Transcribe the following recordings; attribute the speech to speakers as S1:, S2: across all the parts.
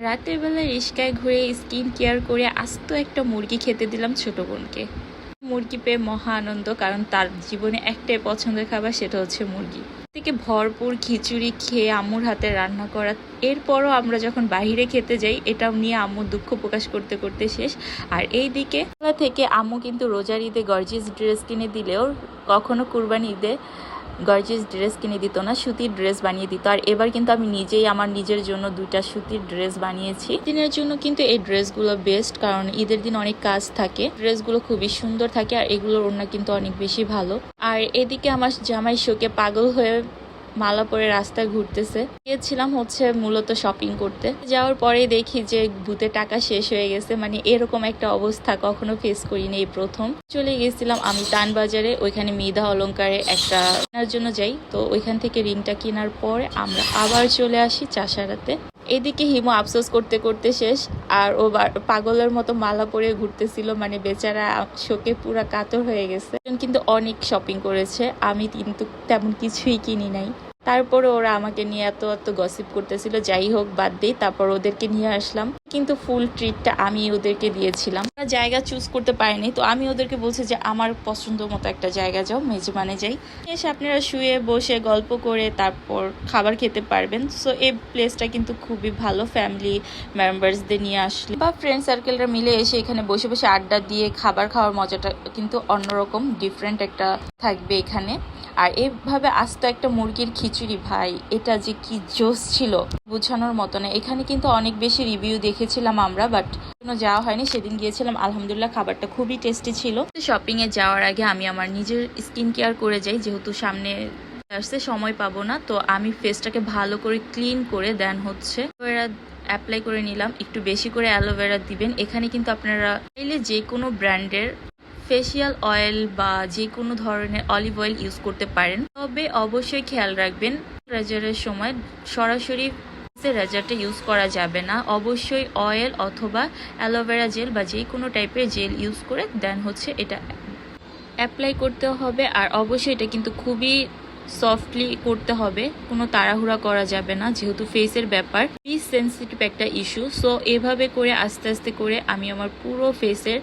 S1: রাতের বেলা রিস্কায় ঘুরে skin care করে আস্ত একটা মুরগি খেতে দিলাম ছোট বোনকে। মুরগি পেয়ে মহা আনন্দ, কারণ তার জীবনে একটাই পছন্দের খাবার সেটা হচ্ছে মুরগি। থেকে ভরপুর খিচুড়ি খেয়ে আম্মুর হাতে রান্না করা। এরপরও আমরা যখন বাইরে খেতে যাই এটা নিয়ে আম্মু দুঃখ প্রকাশ করতে করতে শেষ। আর এই দিকে থেকে আম্মু কিন্তু রোজার ঈদে গর্জিয়াস ড্রেস কিনে দিলেও কখনো কুরবানি ঈদে গর্জিয়াস ড্রেস কিনে দিত না, সুতির ড্রেস বানিয়ে দিত। আর এবার কিন্তু আমি নিজেই আমার নিজের জন্য দুইটা সুতির ড্রেস বানিয়েছি। দিনের জন্য কিন্তু এই ড্রেসগুলো বেস্ট কারণ ঈদের দিন অনেক কাজ থাকে। ড্রেসগুলো খুবই সুন্দর থাকে আর এগুলোর ওড়না কিন্তু অনেক বেশি ভালো। আর এদিকে আমার জামাই শোকে পাগল হয়ে মালা পরে রাস্তায় ঘুরতেছে। গিয়েছিলাম হচ্ছে মূলত শপিং করতে। যাওয়ার পরে দেখি যে ভূতে টাকা শেষ হয়ে গেছে। মানে এরকম একটা অবস্থা কখনো ফেস করিনি এই প্রথম। চলে গেছিলাম আমি তানবাজারে, ওইখানে মিধা অলংকারে একটা কেনার জন্য যাই। তো ওইখান থেকে রিংটা কেনার পরে আমরা আবার চলে আসি চাষারাতে। এদিকে হিমু আফসোস করতে করতে শেষ। আর ও পাগলের মতো মালা পরে ঘুরতেছিল মানে বেচারা শোকে পুরা কাতর হয়ে গেছে। কিন্তু অনেক শপিং করেছে, আমি কিন্তু তেমন কিছুই কিনি নাই। তারপরে ওরা আমাকে নিয়ে এত এত গসিপ করতেছিল, যাই হোক বাদ দিই, তারপর ওদেরকে নিয়ে আসলাম। কিন্তু ফুল ট্রিটটা আমি ওদেরকে দিয়েছিলাম। জায়গা চুজ করতে পারেনি, তো আমি ওদেরকে বলছি যে, আমার পছন্দ মতো একটা জায়গা যাও, মেজবানে যাই। এসে আপনারা শুয়ে বসে গল্প করে তারপর খাবার খেতে পারবেন। সো এই প্লেসটা কিন্তু খুবই ভালো ফ্যামিলি মেম্বার্সদের নিয়ে আসলে। বা ফ্রেন্ড সার্কেলরা মিলে এসে এখানে বসে বসে আড্ডা দিয়ে খাবার খাওয়ার মজাটা কিন্তু অন্যরকম ডিফারেন্ট একটা থাকবে এখানে। আর এইভাবে আস্ত একটা মুরগির খিচুড়ি, ভাই, এটা যে কি জোস ছিল বোঝানোর মতো না। এখানে কিন্তু অনেক বেশি রিভিউ দেখেছিলাম আমরা বাট কোনো যাওয়া হয়নি। সেদিন গিয়েছিলাম, আলহামদুলিল্লাহ খাবারটা খুবই টেস্টি ছিল। শপিং এ যাওয়ার আগে আমি আমার নিজের স্কিন কেয়ার করে যাই, যেহেতু সামনে আসতে সময় পাবো না, তো আমি ফেসটাকে ভালো করে ক্লিন করে দেন হচ্ছে। অ্যাপ্লাই করে নিলাম, একটু বেশি করে অ্যালোভেরা দিবেন। এখানে কিন্তু আপনারা চাইলে যে কোনো ব্র্যান্ডের ফেসিয়াল অয়েল বা যে কোনো ধরনের অলিভ অয়েল ইউজ করতে পারেন। তবে অবশ্যই খেয়াল রাখবেন, রেজারের সময় সরাসরি রেজারটা ইউজ করা যাবে না। অবশ্যই অয়েল অথবা অ্যালোভেরা জেল বা যে কোনো টাইপের জেল ইউজ করে দেন হচ্ছে এটা অ্যাপ্লাই করতে হবে। আর অবশ্যই এটা কিন্তু খুবই সফটলি করতে হবে, কোনো তাড়াহুড়া করা যাবে না, যেহেতু ফেসের ব্যাপার। পিস সেন্সিটিভ একটা ইস্যু সো এভাবে করে আস্তে আস্তে করে আমি আমার পুরো ফেসের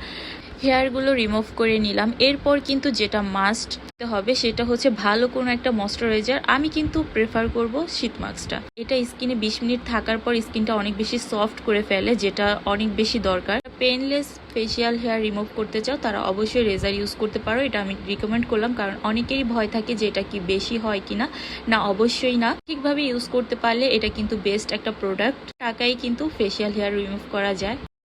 S1: হেয়ারগুলো রিমুভ করে নিলাম। এরপর কিন্তু যেটা মাস্ট হবে সেটা হচ্ছে ভালো কোনো একটা ময়শ্চারাইজার। আমি কিন্তু প্রেফার করব শীত মাস্কটা এটা স্কিনে বিশ মিনিট থাকার পর স্কিনটা অনেক বেশি সফট করে ফেলে, যেটা অনেক বেশি দরকার। পেনলেস ফেসিয়াল হেয়ার রিমুভ করতে চাও, তারা অবশ্যই রেজার ইউজ করতে পারো। এটা আমি রিকমেন্ড করলাম, কারণ অনেকেরই ভয় থাকে যে এটা কি বেশি হয় কিনা। না, অবশ্যই না। ঠিকভাবে ইউজ করতে পারলে এটা কিন্তু বেস্ট একটা প্রোডাক্ট টাকাই কিন্তু ফেসিয়াল হেয়ার রিমুভ করা যায়।